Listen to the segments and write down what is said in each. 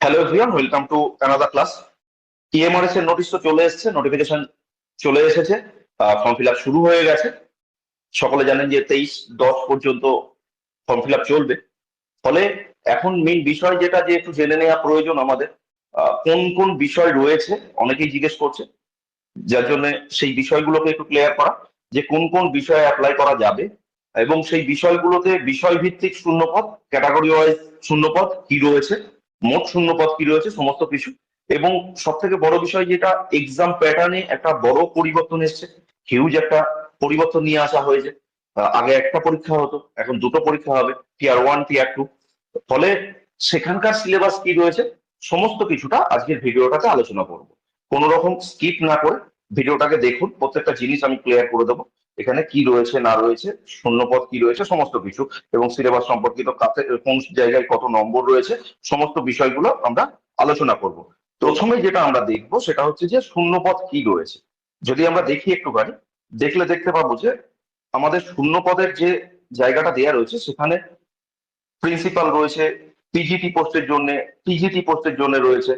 Hello everyone welcome to another class EMRS এর notice তো চলে এসেছে নোটিফিকেশন চলে এসেছে ফর্ম ফিল আপ শুরু হয়ে গেছে। সকলে জানেন যে তেইশ দশ পর্যন্ত ফর্ম ফিল আপ চলবে। ফলে এখন মেইন বিষয় যেটা যে একটু জেনে নেওয়া প্রয়োজন আমাদের কোন কোন বিষয় রয়েছে, অনেকেই জিজ্ঞেস করছে। যার জন্য সেই বিষয়গুলোকে একটু ক্লিয়ার করা, যে কোন কোন বিষয়ে অ্যাপ্লাই করা যাবে। এবং সেই বিষয়গুলোতে বিষয় ভিত্তিক শূন্যপদ ক্যাটাগরি ওয়াইজ শূন্যপদ কি রয়েছে মোট শূন্যপদ কি রয়েছে? সমস্ত কিছু। এবং সব থেকে বড় বিষয় যেটা এক্সাম প্যাটার্নে একটা বড় পরিবর্তন এসছে। হিউজ একটা পরিবর্তন নিয়ে আসা হয়েছে। আগে একটা পরীক্ষা হতো, এখন দুটো পরীক্ষা হবে টিয়ার ওয়ান টিয়ার টু ফলে সেখানকার সিলেবাস কি রয়েছে? সমস্ত কিছুটা আজকের ভিডিওটাতে আলোচনা করব। কোনো রকম স্কিপ না করে ভিডিওটাকে দেখুন, প্রত্যেকটা জিনিস আমি ক্লিয়ার করে দেবো। এখানে কি রয়েছে, না রয়েছে, শূন্যপদ কি রয়েছে, সমস্ত কিছু। এবং সিলেবাস সম্পর্কিত কাছে, কোন জায়গায় কত নম্বর রয়েছে, সমস্ত বিষয়গুলো আমরা আলোচনা করব। প্রথমে যেটা আমরা দেখব সেটা হচ্ছে যে শূন্যপদ কি রয়েছে। যদি আমরা দেখি একটুখানি, দেখলে দেখতে পাবো যে আমাদের শূন্যপদের যে জায়গাটা দেয়া রয়েছে, সেখানে প্রিন্সিপাল রয়েছে পিজিটি পোস্টের জন্য টিজিটি পোস্টের জন্য রয়েছে,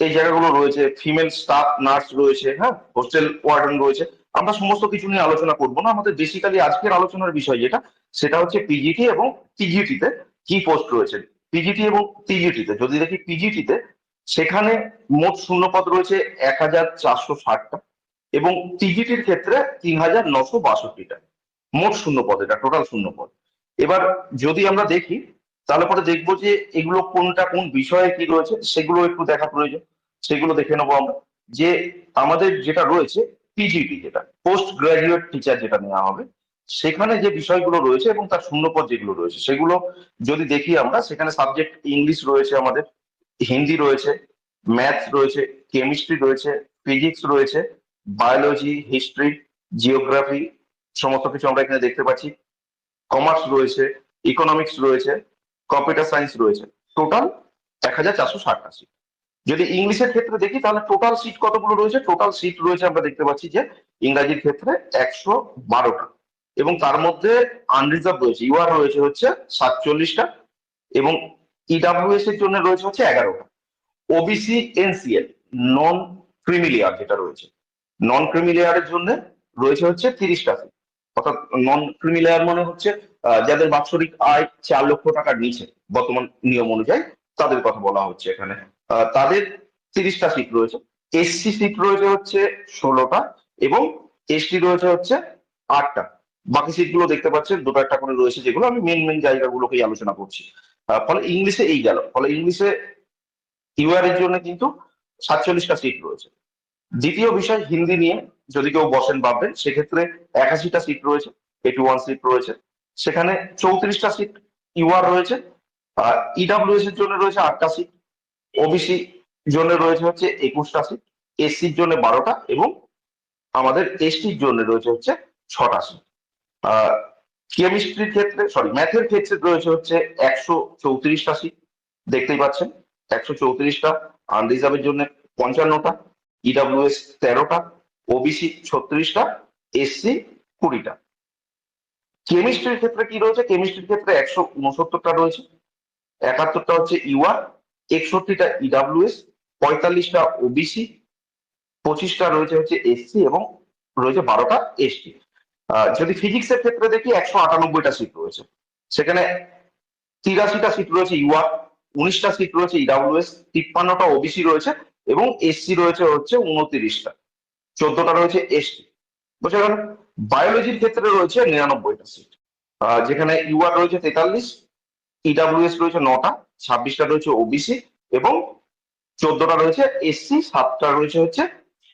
এই জায়গাগুলো রয়েছে ফিমেল স্টাফ নার্স রয়েছে হ্যাঁ হোস্টেল ওয়ার্ডেন রয়েছে। আমরা সমস্ত কিছু নিয়ে আলোচনা করব না। আমাদের বেসিক্যালি আজকের আলোচনার বিষয় যেটা, সেটা হচ্ছে পিজিটি এবং টিজিটিতে কি পোস্ট রয়েছে। পিজিটি এবং টিজিটিতে যদি দেখি পিজিটিতে সেখানে মোট শূন্যপদ রয়েছে এক হাজার চারশো ষাটটা এবং টিজিটির ক্ষেত্রে তিন হাজার নশো বাষট্টিটা। মোট শূন্যপদ, এটা টোটাল শূন্যপদ। এবার যদি আমরা দেখি, তাহলে পরে দেখব যে এগুলো কোনটা, কোন বিষয়ে কি রয়েছে, সেগুলো একটু দেখা প্রয়োজন। সেগুলো দেখে নেব আমরা। যে আমাদের যেটা রয়েছে পিজিটি যেটা পোস্ট গ্রাজুয়েট টিচার যেটা নেওয়া হবে, সেখানে যে বিষয়গুলো রয়েছে এবং তার শূন্যপদ যেগুলো রয়েছে, সেগুলো যদি দেখি আমরা, সেখানে সাবজেক্ট ইংলিশ রয়েছে আমাদের, হিন্দি রয়েছে ম্যাথ রয়েছে কেমিস্ট্রি রয়েছে ফিজিক্স রয়েছে বায়োলজি হিস্ট্রি জিওগ্রাফি সমস্ত কিছু আমরা এখানে দেখতে পাচ্ছি কমার্স রয়েছে ইকোনমিক্স রয়েছে কম্পিউটার সায়েন্স রয়েছে টোটাল এক হাজার চারশো ষাটটা সিট যদি ইংলিশের ক্ষেত্রে দেখি, তাহলে টোটাল সিট কতগুলো রয়েছে? টোটাল সিট রয়েছে আমরা দেখতে পাচ্ছি যে ইংরাজির ক্ষেত্রে একশো বারোটা। এবং তার মধ্যে আনরিজার্ভ রয়েছে। ইউআর রয়েছে হচ্ছে সাতচল্লিশটা এবং ইডাব্লিউএস এর জন্য রয়েছে হচ্ছে এগারোটা। ওবিসি এনসিএল নন ক্রিমিলিয়ার যেটা রয়েছে। নন ক্রিমিলিয়ারের জন্য রয়েছে হচ্ছে তিরিশটা সিট অর্থাৎ নন ক্রিমিলিয়ার মানে হচ্ছে যাদের বাৎসরিক আয় চার লক্ষ টাকার নিচে বর্তমান নিয়ম অনুযায়ী তাদের কথা বলা হচ্ছে এখানে। তাদের তিরিশটা সিট রয়েছে। এসসি সিট রয়েছে হচ্ছে ষোলোটা এবং এসটি রয়েছে হচ্ছে আটটা। বাকি সিটগুলো দেখতে পাচ্ছেন, দুটো একটা করে রয়েছে যেগুলো আমি মেন মেন জায়গাগুলোকেই আলোচনা করছি। ফলে ইংলিশে এই গেল। ফলে ইংলিশে ইউআর এর জন্য কিন্তু সাতচল্লিশটা সিট রয়েছে। দ্বিতীয় বিষয়, হিন্দি নিয়ে যদি কেউ বসেন, ভাববেন, সেক্ষেত্রে একাশিটা সিট রয়েছে এইটি ওয়ান সিট রয়েছে। সেখানে চৌত্রিশটা সিট ইউআর রয়েছে। আর ইডাব্লিউএস এর জন্য রয়েছে আটটা সিট ওবিসি জন্য রয়েছে হচ্ছে একুশটা সিট এসসির জন্য বারোটা এবং আমাদের এসটির জন্য রয়েছে হচ্ছে ছটা সিট কেমিস্ট্রির ক্ষেত্রে সরি ম্যাথের ক্ষেত্রে রয়েছে হচ্ছে একশো চৌত্রিশটা সিট দেখতেই পাচ্ছেন। একশো চৌত্রিশটা আনরিজার্ভের জন্য পঞ্চান্নটা ইডাব্লিউএস তেরোটা ওবিসি ছত্রিশটা এসসি কুড়িটা। কেমিস্ট্রির ক্ষেত্রে কি রয়েছে? কেমিস্ট্রির ক্ষেত্রে একশো উনসত্তরটা রয়েছে। একাত্তরটা হচ্ছে ইউআর একষট্টিটা ইডাব্লিউএস পঁয়তাল্লিশটা ওবিসি পঁচিশটা রয়েছে হচ্ছে এসসি এবং রয়েছে বারোটা এসটি যদি ফিজিক্সের ক্ষেত্রে দেখি একশো আটানব্বইটা সিট রয়েছে। সেখানে তিরাশিটা সিট রয়েছে ইউআর উনিশটা সিট রয়েছে ইডাব্লিউএস তিপ্পান্নটা ওবিসি রয়েছে এবং এসসি রয়েছে হচ্ছে উনত্রিশটা। চোদ্দটা রয়েছে এসটি বোঝা বায়োলজির ক্ষেত্রে রয়েছে নিরানব্বইটা সিট যেখানে ইউআর রয়েছে তেতাল্লিশ ইডাব্লিউএস রয়েছে নটা, ছাব্বিশটা রয়েছে ওবিসি এবং চোদ্দটা রয়েছে এসসি সাতটা রয়েছে হচ্ছে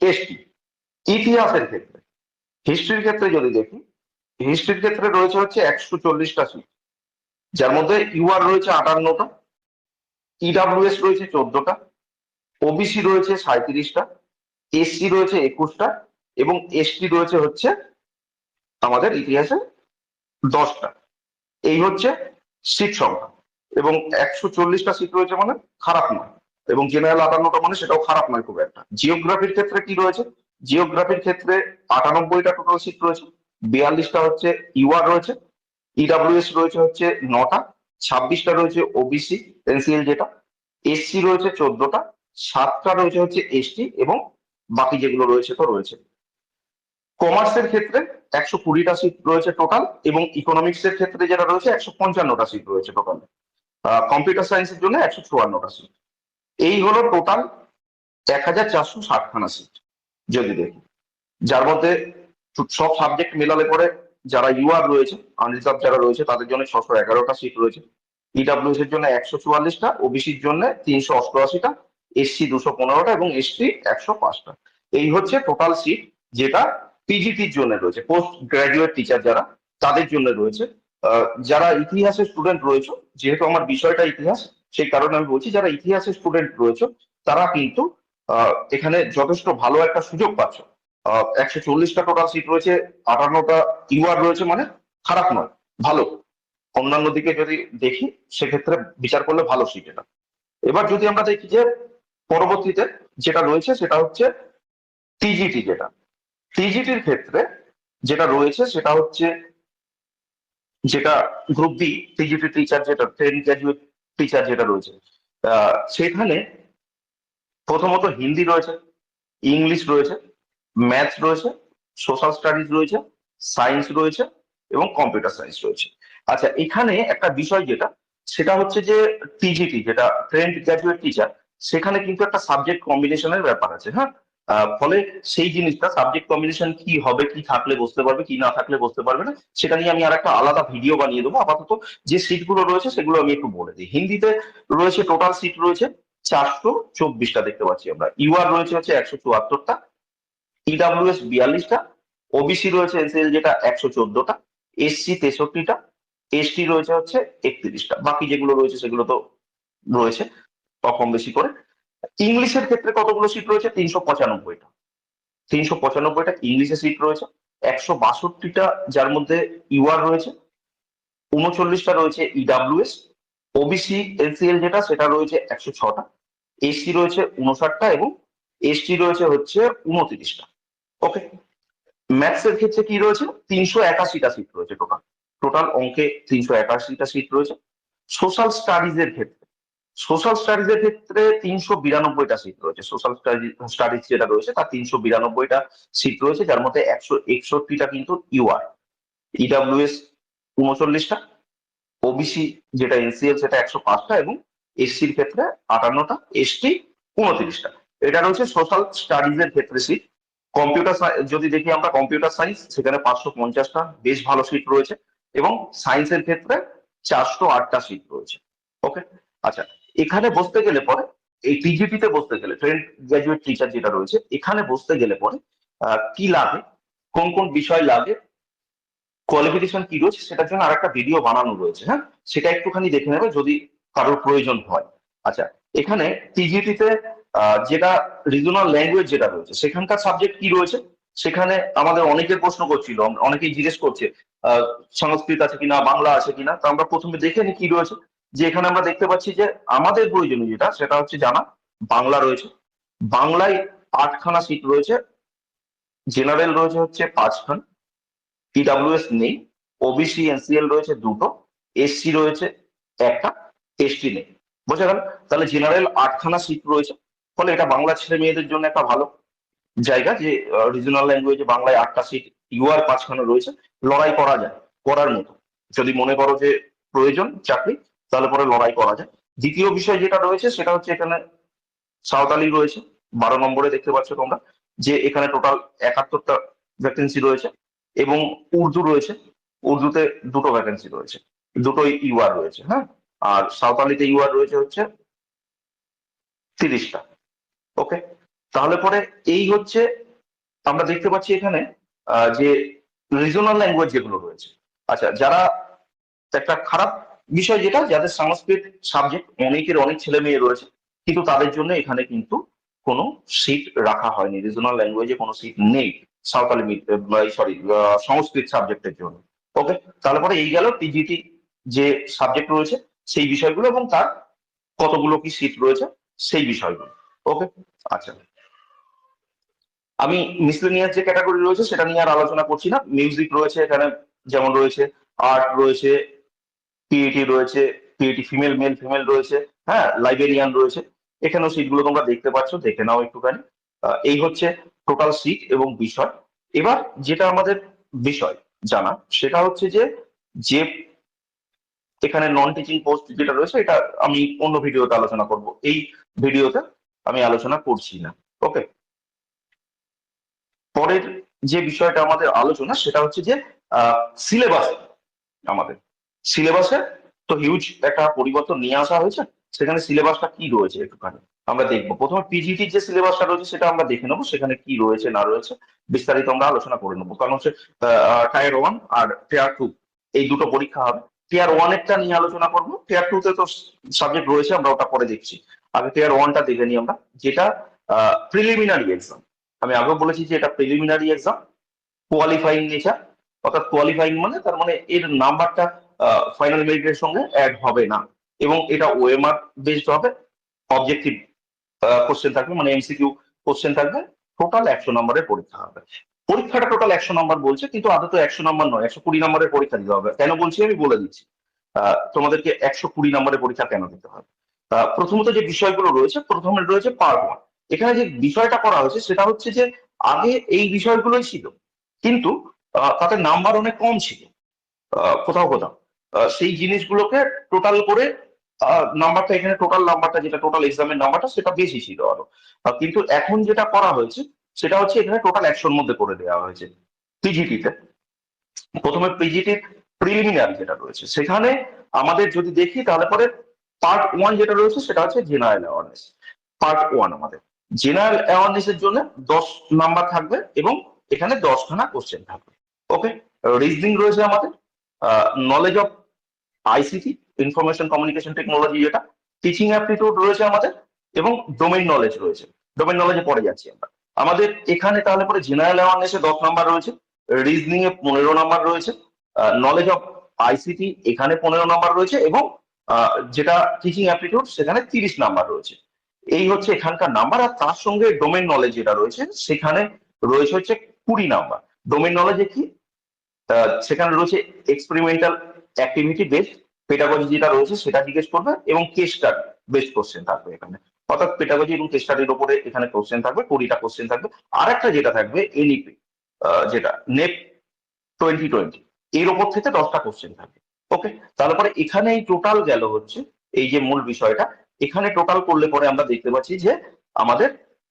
এসটি ইতিহাসের ক্ষেত্রে হিস্ট্রির ক্ষেত্রে যদি দেখি হিস্ট্রির ক্ষেত্রে রয়েছে হচ্ছে একশো চল্লিশটা সিট যার মধ্যে ইউআর রয়েছে আটান্নটা ইডাব্লিউএস রয়েছে চোদ্দটা ওবিসি রয়েছে সাঁত্রিশটা এসসি রয়েছে একুশটা এবং এসটি রয়েছে হচ্ছে আমাদের ইতিহাসে দশটা। এই হচ্ছে সিট সংখ্যা এবং একশো চল্লিশটা সিট রয়েছে মানে খারাপ নয়। এবং জেনারেল আটান্নটা মানে সেটাও খারাপ নয় খুব একটা। জিওগ্রাফির ক্ষেত্রে কি রয়েছে? জিওগ্রাফির ক্ষেত্রে আটানব্বইটা টোটাল সিট রয়েছে। বিয়াল্লিশটা হচ্ছে ইউআর রয়েছে। ইডাব্লিউএস রয়েছে হচ্ছে নটা। ছাব্বিশটা রয়েছে ওবিসি এনসিএল যেটা। এসসি রয়েছে চোদ্দটা। সাতটা রয়েছে হচ্ছে এসটি এবং বাকি যেগুলো রয়েছে তো রয়েছে। কমার্সের ক্ষেত্রে একশো কুড়িটা সিট রয়েছে টোটাল এবং ইকোনমিক্স এর ক্ষেত্রে যেটা রয়েছে একশো পঞ্চান্নটা সিট রয়েছে টোটাল কম্পিউটার সায়েন্সের জন্য একশো চুয়ান্নটা সিট এই হলো টোটাল এক হাজার চারশো ষাটখানা সিট যদি দেখি। যার মধ্যে সব সাবজেক্ট মেলালে পরে যারা ইউআর রয়েছে আনরিজার্ভ যারা রয়েছে, তাদের জন্য ছশো এগারোটা সিট রয়েছে। ইডাব্লিউএস এর জন্য একশো চুয়াল্লিশটা ওবিসির জন্য তিনশো অষ্টআশিটা এসসি দুশো পনেরোটা এবং এসটি একশো পাঁচটা। এই হচ্ছে টোটাল সিট যেটা পিজিটির জন্য রয়েছে পোস্ট গ্রাজুয়েট টিচার যারা, তাদের জন্য রয়েছে। যারা ইতিহাসের স্টুডেন্ট রয়েছে, যেহেতু আমার বিষয়টা ইতিহাস, সেই কারণে আমি বলছি, যারা ইতিহাসের স্টুডেন্ট রয়েছে, তারা কিন্তু এখানে যথেষ্ট ভালো একটা সুযোগ পাচ্ছ। একশো চল্লিশটা টোটাল সিট রয়েছে, আটান্নটা ইউআর রয়েছে মানে খারাপ নয়, ভালো। অন্যান্য দিকে যদি দেখি, সেক্ষেত্রে বিচার করলে ভালো সিট এটা। এবার যদি আমরা দেখি যে, পরবর্তীতে যেটা রয়েছে, সেটা হচ্ছে টিজিটি যেটা। টিজিটির ক্ষেত্রে যেটা রয়েছে সেটা হচ্ছে যেটা গ্রুপ বি টিজিটি টিচার যেটা ট্রেন গ্রাজুয়েট টিচার যেটা রয়েছে সেখানে প্রথমত হিন্দি রয়েছে, ইংলিশ রয়েছে ম্যাথস রয়েছে সোশ্যাল স্টাডিজ রয়েছে সায়েন্স রয়েছে এবং কম্পিউটার সায়েন্স রয়েছে। আচ্ছা এখানে একটা বিষয় যেটা, সেটা হচ্ছে যে টিজিটি যেটা ট্রেন্ড গ্রাজুয়েট টিচার সেখানে কিন্তু একটা সাবজেক্ট কম্বিনেশনের ব্যাপার আছে হ্যাঁ? ফলে সেই জিনিসটা সাবজেক্ট কম্বিনেশন কি হবে, কি থাকলে বুঝতে পারবে, কি না থাকলে বুঝতে পারবে না, সেটা নিয়ে আমি আর একটা আলাদা ভিডিও বানিয়ে দেবো। আপাতত যে সিটগুলো রয়েছে সেগুলো আমি একটু বলে দিই। হিন্দিতে রয়েছে টোটাল সিট রয়েছে চারশো চব্বিশটা দেখতে পাচ্ছি আমরা। ইউআর রয়েছে হচ্ছে একশো চুয়াত্তরটা ইডাব্লিউএস বিয়াল্লিশটা ওবিসি রয়েছে এনসিএল যেটা একশো চোদ্দটা এসসি তেষট্টিটা এসটি রয়েছে হচ্ছে একত্রিশটা। বাকি যেগুলো রয়েছে সেগুলো তো রয়েছে কম বেশি করে। ইংলিশের ক্ষেত্রে কতগুলো সিট রয়েছে? তিনশো পঁচানব্বইটা। তিনশো পঁচানব্বইটা ইংলিশে সিট রয়েছে। একশো বাষট্টিটা যার মধ্যে ইউআর রয়েছে। উনচল্লিশটা রয়েছে ইডাব্লিউএস ওবিসি এনসিএল যেটা, সেটা রয়েছে একশো ছটা। এসসি রয়েছে উনষাটটা এবং এসটি রয়েছে হচ্ছে উনত্রিশটা। ওকে ম্যাথস এর ক্ষেত্রে কি রয়েছে? তিনশো একাশিটা সিট রয়েছে টোটাল টোটাল অঙ্কে তিনশো একাশিটা সিট রয়েছে। সোশ্যাল স্টাডিজ এর ক্ষেত্রে সোশ্যাল স্টাডিজ এর ক্ষেত্রে তিনশো বিরানব্বইটা সিট রয়েছে। সোশ্যাল স্টাডিজ যেটা রয়েছে, তার তিনশো বিরানব্বইটা সিট রয়েছে, যার মধ্যে একশো একষট্টিটা কিন্তু ইউআর ইডাব্লিউএস উনচল্লিশটা ওবিসি যেটা এনসিএল সেটা একশো পাঁচটা এবং এসসির ক্ষেত্রে আটান্নটা এসটি উনত্রিশটা। এটা রয়েছে সোশ্যাল স্টাডিজ এর ক্ষেত্রে সিট কম্পিউটার যদি দেখি আমরা কম্পিউটার সায়েন্স সেখানে পাঁচশো পঞ্চাশটা বেশ ভালো সিট রয়েছে এবং সায়েন্সের ক্ষেত্রে চারশো আটটা সিট রয়েছে। ওকে আচ্ছা এখানে বসতে গেলে পরে এই টিজিটি তে বসতে গেলে ট্রেন্ড গ্রাজুয়েট টিচার যেটা রয়েছে এখানে বসতে গেলে পরে কি লাগে কোন কোন বিষয় লাগে কোয়ালিফিকেশন কি রয়েছে সেটার জন্য আরেকটা ভিডিও বানানো রয়েছে হ্যাঁ? সেটা একটুখানি দেখে নেবে যদি কারোর প্রয়োজন হয়। আচ্ছা এখানে টিজিটি তে আহ, যেটা রিজনাল ল্যাঙ্গুয়েজ যেটা রয়েছে সেখানকার সাবজেক্ট কি রয়েছে? সেখানে আমাদের অনেকের প্রশ্ন করছিল অনেকেই জিজ্ঞেস করছে সংস্কৃত আছে কিনা বাংলা আছে কিনা তো আমরা প্রথমে দেখে নিই কি রয়েছে। যে এখানে আমরা দেখতে পাচ্ছি যে আমাদের প্রয়োজনীয় যেটা, সেটা হচ্ছে জানা, বাংলা রয়েছে। বাংলায় আটখানা সিট রয়েছে। জেনারেল রয়েছে হচ্ছে পাঁচখান। পিডাব্লিউএস নেই। ওবিসি এনসিএল রয়েছে দুটো। এসসি রয়েছে একটা। এসটি নেই। বোঝা গেল তাহলে জেনারেল আটখানা সিট রয়েছে। ফলে এটা বাংলা ছেলে মেয়েদের জন্য একটা ভালো জায়গা যে রিজনাল ল্যাঙ্গুয়েজে বাংলায় আটটা সিট ইউআর পাঁচখানা রয়েছে। লড়াই করা যায়, করার মতো। যদি মনে করো যে প্রয়োজন, চাকরি তাহলে পরে লড়াই করা যায়। দ্বিতীয় বিষয় যেটা রয়েছে, সেটা হচ্ছে এখানে সাঁওতালি রয়েছে, বারো নম্বরে দেখতে পাচ্ছ তোমরা, যে এখানে টোটাল একাত্তরটা ভ্যাকেন্সি রয়েছে এবং উর্দু রয়েছে। উর্দুতে দুটো ভ্যাকেন্সি রয়েছে, দুটোই ইউআর রয়েছে হ্যাঁ? আর সাঁওতালিতে ইউআর রয়েছে হচ্ছে তিরিশটা ওকে তাহলে পরে এই হচ্ছে, আমরা দেখতে পাচ্ছি এখানে যে রিজনাল ল্যাঙ্গুয়েজ যেগুলো রয়েছে। আচ্ছা যারা একটা খারাপ বিষয় যেটা, যাদের সংস্কৃত সাবজেক্ট অনেকের অনেক ছেলে মেয়ে রয়েছে, কিন্তু তাদের জন্য এখানে কিন্তু কোনো সিট রাখা হয়নি। রিজনাল ল্যাঙ্গুয়েজে কোনো সিট নেই সাঁওতালি সরি সংস্কৃত সাবজেক্টের জন্য। ওকে তাহলে পরে এই গেল টিজিটি যে সাবজেক্ট রয়েছে, সেই বিষয়গুলো এবং তার কতগুলো কি সিট রয়েছে, সেই বিষয়গুলো। ওকে আচ্ছা। আমি মিসলেনিয়াস যে ক্যাটাগরি রয়েছে, সেটা নিয়ে আর আলোচনা করছি না। মিউজিক রয়েছে এখানে, যেমন রয়েছে আর্ট রয়েছে পিএটি রয়েছে পিএটি ফিমেল মেল ফিমেল রয়েছে হ্যাঁ লাইব্রেরিয়ান রয়েছে। এখানেও সিটগুলো তোমরা দেখতে পাচ্ছ, দেখে নাও একটুখানি। এই হচ্ছে টোটাল সিট এবং বিষয়। এবার যেটা আমাদের বিষয় জানা, সেটা হচ্ছে যে যে এখানে নন টিচিং পোস্ট যেটা রয়েছে, এটা আমি অন্য ভিডিওতে আলোচনা করব। এই ভিডিওতে আমি আলোচনা করছি না, ওকে? পরের যে বিষয়টা আমাদের আলোচনা, সেটা হচ্ছে যে সিলেবাস আমাদের। সিলেবাসে তো হিউজ একটা পরিবর্তন নিয়ে আসা হয়েছে। সেখানে সিলেবাসটা কি রয়েছে একটুখানি আমরা দেখব। প্রথমে পিজিটির যে সিলেবাসটা রয়েছে সেটা আমরা দেখে নেব, সেখানে কি রয়েছে, না রয়েছে। বিস্তারিত আমরা আলোচনা করে নেব। কারণ হচ্ছে টায়ার ওয়ান আর টেয়ার টু এই দুটো পরীক্ষা হবে। টিয়ার ওয়ান এরটা নিয়ে আলোচনা করব। টিয়ার টু তে তো সাবজেক্ট রয়েছে, আমরা ওটা পরে দেখছি। আগে টিয়ার ওয়ানটা দেখে নিই আমরা। যেটা প্রিলিমিনারি এক্সাম আমি আগেও বলেছি যে এটা প্রিলিমিনারি এক্সাম কোয়ালিফাইং নেচার অর্থাৎ কোয়ালিফাইং মানে তার মানে এর নাম্বারটা ফাইনাল মেরিটের সঙ্গে অ্যাড হবে না। এবং এটা ওএমআর বেসড হবে। অবজেক্টিভ কোশ্চেন থাকবে মানে এমসিকিউ কোশ্চেন থাকবে। টোটাল একশো নম্বরের পরীক্ষা হবে। পরীক্ষাটা টোটাল একশো নম্বর বলছে, কিন্তু আদত একশো নম্বর নয়, একশো কুড়ি নম্বরের পরীক্ষা দিতে হবে। কেন বলছি আমি? বলে দিচ্ছি। তোমাদেরকে একশো কুড়ি নম্বরের পরীক্ষা কেন দিতে হবে? প্রথমত যে বিষয়গুলো রয়েছে, প্রথমে রয়েছে পার্ট ওয়ান এখানে যে বিষয়টা করা হয়েছে, সেটা হচ্ছে যে আগে এই বিষয়গুলোই ছিল, কিন্তু তাতে নাম্বার অনেক কম ছিল। কোথাও কোথাও। সেই জিনিসগুলোকে টোটাল করে নাম্বারটা এখানে টোটাল নাম্বারটা যেটা টোটাল এক্সামের নাম্বারটা সেটা বেশি ছিল আরও। কিন্তু এখন যেটা করা হয়েছে, সেটা হচ্ছে এখানে টোটাল একশোর মধ্যে করে দেওয়া হয়েছে পিজিটিতে প্রথমে পিজিটির প্রিলিমিনারি যেটা রয়েছে, সেখানে আমাদের যদি দেখি, তাহলে পরে পার্ট ওয়ান যেটা রয়েছে, সেটা হচ্ছে জেনারেল অ্যাওয়ারনেস পার্ট ওয়ান আমাদের। জেনারেল অ্যাওয়ারনেস এর জন্য দশ নাম্বার থাকবে এবং এখানে দশখানা কোশ্চেন থাকবে। ওকে রিজনিং রয়েছে আমাদের। Knowledge of ICT information communication technology যেটা টিচিং অ্যাপটিটিউড রয়েছে আমাদের এবং ডোমেইন নলেজ রয়েছে। ডোমেইন নলেজে পড়ে যাচ্ছি আমরা। আমাদের এখানে তাহলে পরে জেনারেল অ্যাওয়ারনেসে দশ নাম্বার রয়েছে। রিজনিং এ পনেরো নাম্বার রয়েছে। নলেজ অফ আইসিটি এখানে পনেরো নাম্বার রয়েছে এবং যেটা টিচিং অ্যাপটিটিউড সেখানে তিরিশ নাম্বার রয়েছে। এই হচ্ছে এখানকার নাম্বার আর তার সঙ্গে ডোমেইন নলেজ যেটা রয়েছে সেখানে রয়েছে হচ্ছে কুড়ি নাম্বার ডোমেন নলেজে কি? সেখানে রয়েছে এক্সপেরিমেন্টাল অ্যাক্টিভিটি বেসড পেটাগজি যেটা রয়েছে সেটা জিজ্ঞেস করবে এবং কেস স্টাডি বেস্ট কোশ্চেন থাকবে এখানে। অর্থাৎ পেটাগজি এবং কেস স্টাডির উপরে এখানে কোশ্চেন থাকবে, কুড়িটা কোশ্চেন থাকবে। আর একটা যেটা থাকবে এনইপি যেটা নেপ টোয়েন্টি টোয়েন্টি এর ওপর থেকে দশটা কোশ্চেন থাকবে। ওকে তাহলে পরে এখানে এই টোটাল গেল হচ্ছে এই যে মূল বিষয়টা। এখানে টোটাল করলে পরে আমরা দেখতে পাচ্ছি যে আমাদের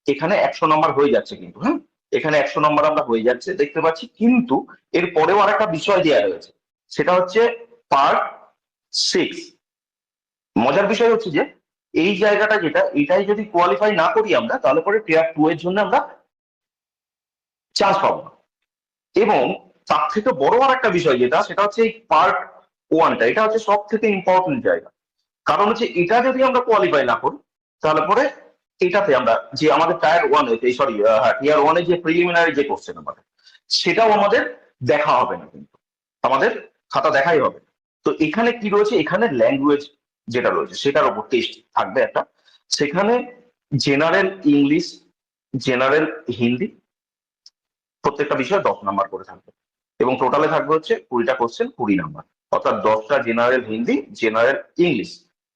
এখানে একশো নম্বর হয়ে যাচ্ছে কিন্তু হ্যাঁ? এখানে একশো নম্বর আমরা হয়ে যাচ্ছে, দেখতে পাচ্ছি। কিন্তু এর পরেও আর একটা বিষয় দেওয়া রয়েছে। সেটা হচ্ছে পার্ট সিক্স মজার বিষয় হচ্ছে যে, এই জায়গাটা যেটা, এটাই যদি কোয়ালিফাই না করি আমরা, তাহলে পরে টিয়ার টু এর জন্য আমরা চান্স পাবো না। এবং তার থেকে বড় আর একটা বিষয় যেটা, সেটা হচ্ছে এই পার্ট ওয়ানটা এটা হচ্ছে সব থেকে ইম্পর্টেন্ট জায়গা। কারণ হচ্ছে এটা যদি আমরা কোয়ালিফাই না করি, তাহলে পরে এটাতে আমরা যে আমাদের টায়ার ওয়ান সরি হ্যাঁ টিয়ার ওয়ানে যে প্রিলিমিনারি যে কোশ্চেন আমাদের, সেটাও আমাদের দেখা হবে না কিন্তু। আমাদের খাতা দেখাই হবে না। তো এখানে কি রয়েছে? এখানে ল্যাঙ্গুয়েজ যেটা রয়েছে, সেটার উপর টেস্ট থাকবে একটা। সেখানে জেনারেল ইংলিশ জেনারেল হিন্দি প্রত্যেকটা বিষয়ে দশ নাম্বার করে থাকবে। এবং টোটালে থাকবে হচ্ছে কুড়িটা কোশ্চেন কুড়ি নাম্বার। অর্থাৎ দশটা জেনারেল হিন্দি জেনারেল ইংলিশ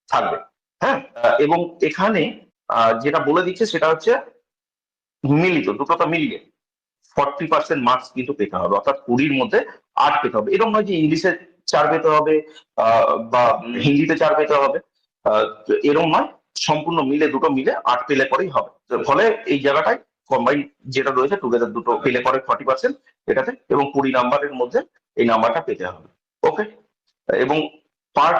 থাকবে। হ্যাঁ? এবং এখানে যেটা বলে দিচ্ছে সেটা হচ্ছে মিলিত দুটোটা মিলিয়ে। ফর্টি পার্সেন্ট মার্কস কিন্তু পেতে হবে, অর্থাৎ কুড়ির মধ্যে আট পেতে হবে। এরকম নয় যে ইংলিশে চার পেতে হবে বা হিন্দিতে চার পেতে হবে। এরকম নয়, সম্পূর্ণ মিলে, দুটো মিলে আট পেলে পরেই হবে। ফলে এই জায়গাটায় কম্বাইন যেটা রয়েছে টুগেদার দুটো পেলে পরে ফর্টি পার্সেন্ট এটাতে এবং কুড়ি নাম্বারের মধ্যে এই নাম্বারটা পেতে হবে। ওকে এবং পার্ট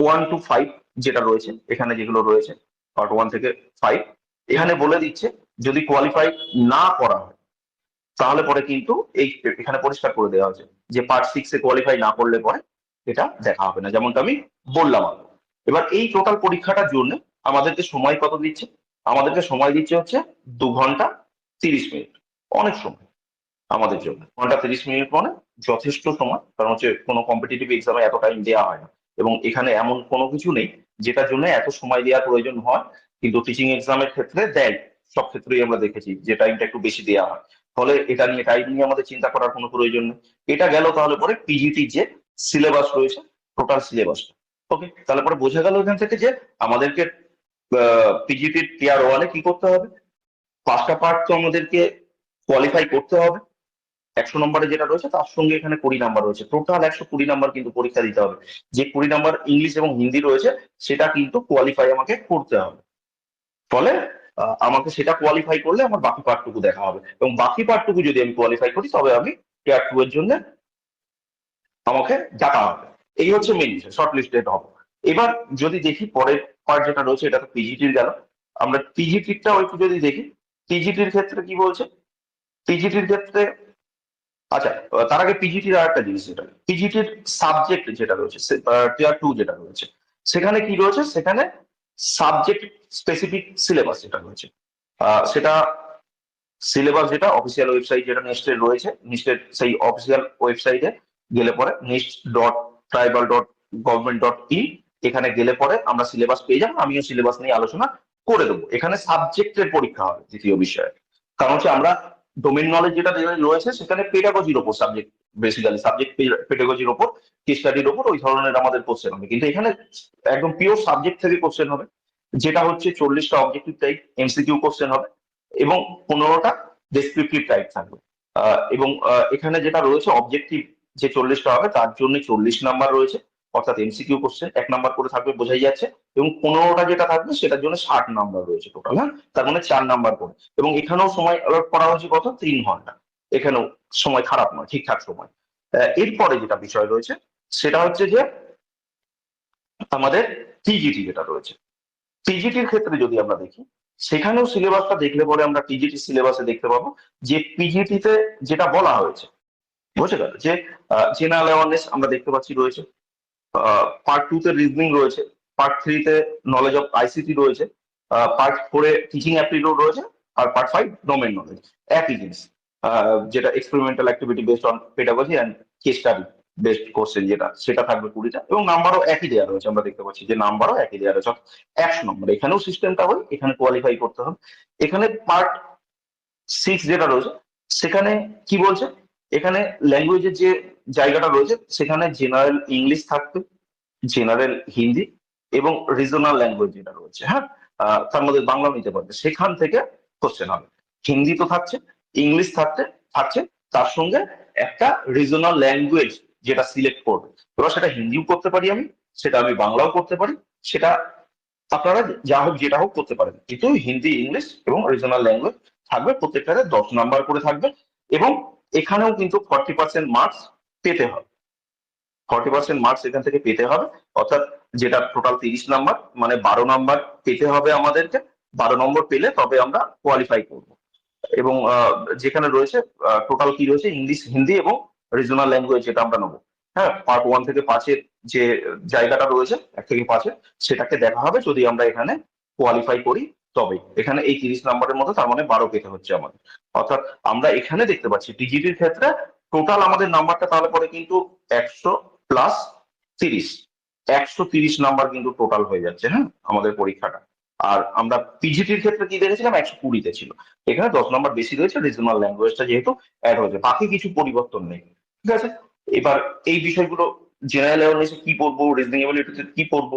ওয়ান টু ফাইভ যেটা রয়েছে, এখানে যেগুলো রয়েছে পার্ট ওয়ান থেকে ফাইভ এখানে বলে দিচ্ছে, যদি কোয়ালিফাই না করা হয়, তাহলে পরে কিন্তু এই এখানে পরিষ্কার করে দেওয়া হয়েছে। যে পার্ট সিক্স এ কোয়ালিফাই না করলে পরে এটা দেখা হবে না, যেমনটা আমি বললাম আগে। এবার এই টোটাল পরীক্ষাটার জন্য আমাদেরকে সময় কত দিচ্ছে? আমাদেরকে সময় দিচ্ছে হচ্ছে দু ঘণ্টা তিরিশ মিনিট। অনেক সময় আমাদের জন্য। ঘণ্টা তিরিশ মিনিট মানে যথেষ্ট সময়, কারণ হচ্ছে কোনো কম্পিটিটিভ এক্সামে এত টাইম দেওয়া হয় না। এবং এখানে এমন কোনো কিছু নেই যেটার জন্য এত সময় দেওয়ার প্রয়োজন হয়, কিন্তু টিচিং এক্সামের ক্ষেত্রে দেয়। সব ক্ষেত্রেই আমরা দেখেছি যে টাইমটা একটু বেশি দেওয়া হয়। ফলে এটা নিয়ে টাইম নিয়ে আমাদের চিন্তা করার কোনো প্রয়োজন নেই। এটা গেল তাহলে পরে পিজিটি যে সিলেবাস রয়েছে টোটাল সিলেবাসটা ওকে তাহলে পরে বোঝা গেল এখান থেকে যে আমাদেরকে পিজিটির টিয়ার ওয়ানে কি করতে হবে? পাঁচটা পার্ট তো আমাদেরকে কোয়ালিফাই করতে হবে। একশো নম্বরে যেটা রয়েছে, তার সঙ্গে এখানে কুড়ি নাম্বার রয়েছে। টোটাল একশো কুড়ি নাম্বার কিন্তু পরীক্ষা দিতে হবে। যে কুড়ি নাম্বার ইংলিশ এবং হিন্দি রয়েছে, সেটা কিন্তু কোয়ালিফাই আমাকে করতে হবে। ফলে আমাকে সেটা কোয়ালিফাই করলে আমার বাকি পার্টটুকু দেখা হবে। এবং বাকি পার্টটুকু যদি আমি কোয়ালিফাই করি, তবে আমি টিয়ার টু এর জন্য আমাকে ডাকা হবে। এই হচ্ছে মেন বিষয় শর্ট লিস্টেড হবে। এবার যদি দেখি পরের পার্ট যেটা রয়েছে, এটা তো পিজিটির গেল। আমরা পিজিটিরটাও একটু যদি দেখি পিজিটির ক্ষেত্রে কি বলছে? পিজিটির ক্ষেত্রে আচ্ছা তার আগে পিজিটির আর একটা জিনিস যেটা পিজিটির সাবজেক্ট যেটা রয়েছে টিয়ার টু যেটা রয়েছে, সেখানে কি রয়েছে? সেখানে সাবজেক্ট স্পেসিফিক সিলেবাস যেটা রয়েছে। সেটা সিলেবাস যেটা অফিসিয়াল ওয়েবসাইট যেটা নেস্টের রয়েছে নিস্টের সেই অফিসিয়াল ওয়েবসাইটে গেলে পরে nests dot tribal dot government dot in এখানে গেলে পরে আমরা সিলেবাস পেয়ে যাব, আমিও সিলেবাস নিয়ে আলোচনা করে দেবো। এখানে সাবজেক্টের পরীক্ষা হবে দ্বিতীয় বিষয়ে। কারণ হচ্ছে আমরা ডোমেন নলেজ যেটা রয়েছে সেখানে পেডাগজির ওপর সাবজেক্ট বেসিক্যালি সাবজেক্ট পেডাগজির ওপর কেস স্টাডির ওপর, ওই ধরনের আমাদের কোশ্চেন হবে। কিন্তু এখানে একদম পিওর সাবজেক্ট থেকে কোশ্চেন হবে, যেটা হচ্ছে চল্লিশটা অবজেক্টিভ টাইপ এমসিকিউ কোশ্চেন হবে এবং পনেরোটা ডেসক্রিপটিভ টাইপ থাকবে। এবং এখানে যেটা রয়েছে অবজেক্টিভ যে চল্লিশটা হবে, তার জন্য চল্লিশ নাম্বার রয়েছে। অর্থাৎ এমসিকিউ কোশ্চেন এক নাম্বার করে থাকবে বোঝাই যাচ্ছে। এবং পনেরোটা যেটা থাকবে, সেটার জন্য ষাট নাম্বার রয়েছে টোটাল হ্যাঁ? তার মানে চার নাম্বার করে। এবং এখানেও সময় allot করা হয়েছে কত? তিন ঘণ্টা। এখানেও সময় খারাপ নয়, ঠিকঠাক সময়। এরপরে যেটা বিষয় রয়েছে, সেটা হচ্ছে যে আমাদের টিজিটি যেটা রয়েছে। টিজিটির ক্ষেত্রে যদি আমরা দেখি, সেখানেও সিলেবাসটা দেখলে পরে আমরা টিজিটি সিলেবাসে দেখতে পাবো যে পিজিটিতে যেটা বলা হয়েছে, বুঝে গেল? যে জেনারেল অ্যাওয়ারনেস আমরা দেখতে পাচ্ছি রয়েছে পার্ট টু তে রিজনিং রয়েছে পার্ট থ্রিতে নলেজ অফ আইসিটি রয়েছে পার্ট ফোরে টিচিং অ্যাপটিটিউড রয়েছে, আর পার্ট ফাইভ ডোমেন নলেজ একই জিনিস। যেটা experimental activity based on pedagogy and case study based courses যেটা, সেটা থাকবে কুড়িটা। এবং নাম্বারও একই দেওয়া রয়েছে, আমরা দেখতে পাচ্ছি যে নাম্বারও একই দেওয়া রয়েছে একশো নম্বর এখানেও সিস্টেমটা হয়, এখানে কোয়ালিফাই করতে হবে। এখানে পার্ট সিক্স যেটা রয়েছে, সেখানে কি বলছে? এখানে ল্যাঙ্গুয়েজের যে জায়গাটা রয়েছে, সেখানে জেনারেল ইংলিশ থাকবে জেনারেল হিন্দি এবং রিজনাল ল্যাঙ্গুয়েজ যেটা রয়েছে হ্যাঁ? তার মধ্যে বাংলাও নিতে পারবে। সেখান থেকে কোশ্চেন হবে। হিন্দি তো থাকছে ইংলিশ থাকতে থাকছে, তার সঙ্গে একটা রিজনাল ল্যাঙ্গুয়েজ যেটা সিলেক্ট করবে। এবার সেটা হিন্দিও করতে পারি আমি, সেটা আমি বাংলাও করতে পারি, সেটা আপনারা যা হোক, যেটা হোক করতে পারেন। কিন্তু হিন্দি ইংলিশ এবং রিজনাল ল্যাঙ্গুয়েজ থাকবে, প্রত্যেকটাতে দশ নাম্বার করে থাকবে এবং এখানেও কিন্তু ফর্টি পার্সেন্ট মার্কস পেতে হবে। ফর্টি পার্সেন্ট মার্কস এখান থেকে পেতে হবে, অর্থাৎ যেটা টোটাল তিরিশ নাম্বার মানে বারো নাম্বার পেতে হবে আমাদেরকে, বারো নম্বর পেলে তবে আমরা কোয়ালিফাই করব। এবং যেখানে রয়েছে টোটাল কি রয়েছে? ইংলিশ হিন্দি এবং রিজনাল ল্যাঙ্গুয়েজ যেটা আমরা নেব। হ্যাঁ পার্ট ওয়ান থেকে পাঁচের যে জায়গাটা রয়েছে, এক থেকে পাঁচের সেটাকে দেখা হবে যদি আমরা এখানে কোয়ালিফাই করি তবে। এখানে এই তিরিশ নাম্বারের মধ্যে তার মানে বারো পেতে হচ্ছে আমাদের। অর্থাৎ আমরা এখানে দেখতে পাচ্ছি টিজিটির ক্ষেত্রে টোটাল আমাদের নাম্বারটা তাহলে পরে কিন্তু একশো প্লাস তিরিশ। একশো তিরিশ নাম্বার কিন্তু টোটাল হয়ে যাচ্ছে হ্যাঁ আমাদের পরীক্ষাটা। আর আমরা পিজিটির ক্ষেত্রে কি দেখেছিলাম? একশো কুড়িতে ছিল। এখানে দশ নম্বর বেশি রয়েছে রিজনাল ল্যাঙ্গুয়েজটা যেহেতু অ্যাড হয়েছে। বাকি কিছু পরিবর্তন নেই। ঠিক আছে? এবার এই বিষয়গুলো জেনারেল অ্যাওয়ারনেসে কি পড়ব রিজনিং এবিলিটিতে কি পড়ব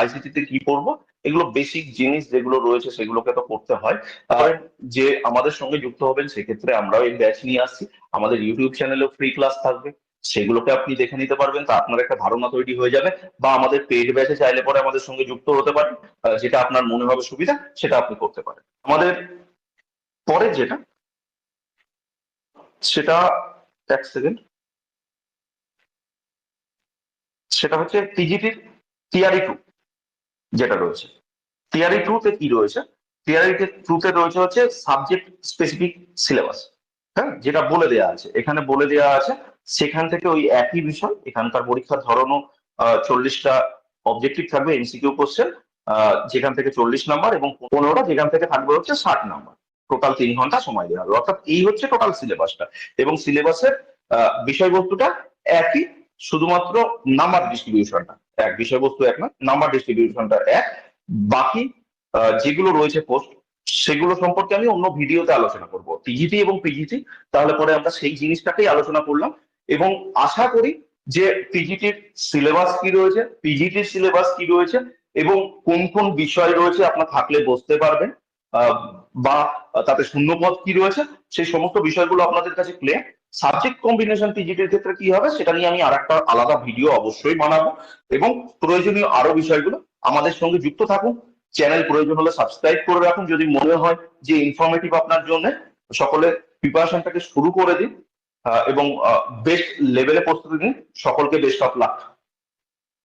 আইসিটিতে কি পড়ব, এগুলো বেসিক জিনিস যেগুলো রয়েছে সেগুলোকে তো করতে হয়। আর যে আমাদের সঙ্গে যুক্ত হবেন, সেক্ষেত্রে আমরাও এই ব্যাচ নিয়ে আসছি। আমাদের ইউটিউব চ্যানেলেও ফ্রি ক্লাস থাকবে। সেগুলোকে আপনি দেখে নিতে পারবেন, তা আপনার একটা ধারণা তৈরি হয়ে যাবে বা আমাদের পেড ব্যাচে চাইলে পরে আমাদের সঙ্গে যুক্ত হতে পারেন যেটা আপনার মনে হবে সুবিধা, সেটা আপনি করতে পারেন। আমাদের পরের যেটা, সেটা এক সেকেন্ড সেটা হচ্ছে টিজিটির টিআরই টু যেটা রয়েছে। টিআরই টু তে কি রয়েছে? টিআরই টু তে রয়েছে হচ্ছে সাবজেক্ট স্পেসিফিক সিলেবাস হ্যাঁ যেটা বলে দেওয়া আছে। এখানে বলে দেওয়া আছে সেখান থেকে ওই একই বিষয়, এখানকার পরীক্ষার ধরনও চল্লিশটা অবজেক্টিভ থাকবে এমসিকিউ কোশ্চেন যেখান থেকে চল্লিশ নাম্বার এবং পনেরোটা যেখান থেকে থাকবে হচ্ছে ষাট নাম্বার টোটাল তিন ঘণ্টা সময় দেওয়া হবে। অর্থাৎ এই হচ্ছে টোটাল সিলেবাসটা এবং সিলেবাসের বিষয়বস্তুটা একই, শুধুমাত্র নাম্বার ডিস্ট্রিবিউশনটা এক, বিষয়বস্তু এক না নাম্বার ডিস্ট্রিবিউশনটা এক। বাকি যেগুলো রয়েছে পোস্ট সেগুলো সম্পর্কে আমি অন্য ভিডিওতে আলোচনা করব। টিজিটি এবং পিজিটি তাহলে পরে আমরা সেই জিনিসটাকেই আলোচনা করলাম। এবং আশা করি যে পিজিটির সিলেবাস কি রয়েছে, পিজিটির সিলেবাস কি রয়েছে এবং কোন কোন বিষয় রয়েছে আপনার থাকলে বসতে পারবেন বা তাতে শূন্যপদ কি রয়েছে, সেই সমস্ত বিষয়গুলো আপনাদের কাছে ক্লিয়ার সাবজেক্ট কম্বিনেশন পিজিটির ক্ষেত্রে কি হবে সেটা নিয়ে আমি আরেকটা আলাদা ভিডিও অবশ্যই বানাবো এবং প্রয়োজনীয় আরও বিষয়গুলো আমাদের সঙ্গে যুক্ত থাকুন। চ্যানেল প্রয়োজন হলে সাবস্ক্রাইব করে রাখুন। যদি মনে হয় যে ইনফরমেটিভ আপনার জন্য, সকলে প্রিপারেশনটাকে শুরু করে দিন। এবং বেস্ট লেভেলে প্রস্তুতি নিন। সকলকে বেস্ট অফ লাক